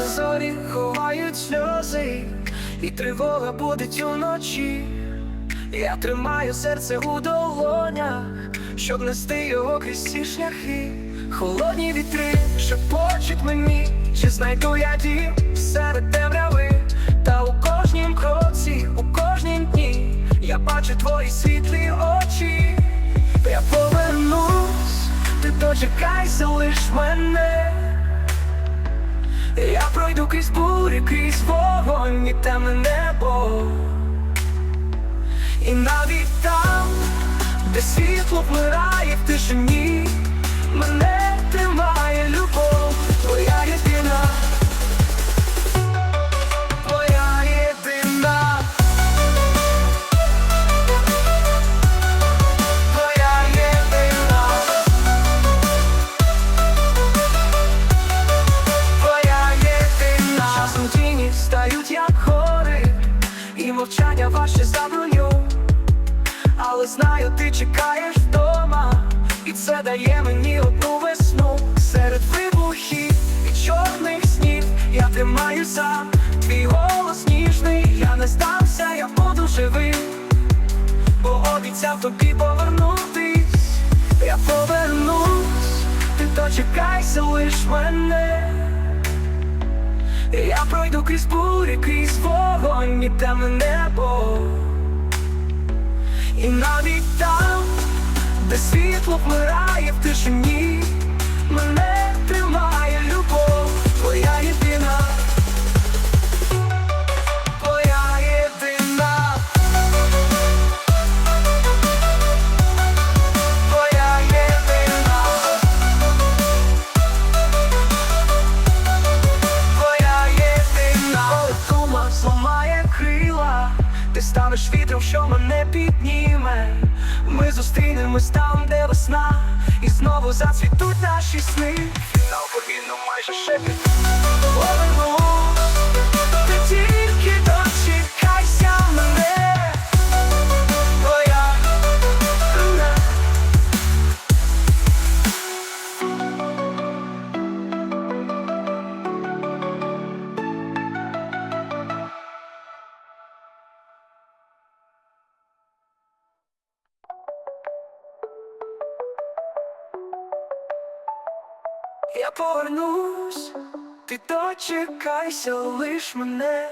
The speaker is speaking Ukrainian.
зорі ховають сльози, і тривога будить уночі. Я тримаю серце у долонях, щоб нести його крізь ці шляхи. Холодні вітри шепочуть мені, чи знайду я дім серед темряви, та у кожнім кроці, у кожнім дні я бачу твої світлі очі. Я повернусь, ти дочекайся лиш мене. Я пройду крізь бурі, крізь вогонь і темне небо. І навіть там, де світло вмирає в тишині, мене тримає любов, твоя знаю, ти чекаєш вдома, і це дає мені одну весну серед вибухів і чорних снів. Я тримаюся, твій голос ніжний, я не здамся, я буду живий, бо обіцяв тобі повернутись, я повернусь, ти дочекайся лиш мене. Я пройду крізь бурі, крізь вогонь і темне небо. Світло вмирає в ти станеш вітром, що мене підніме. Ми зустрінемось там, де весна, і знову зацвітуть наші сни. Фінал повільно майже шепіт. Я повернусь, ти дочекайся лиш мене.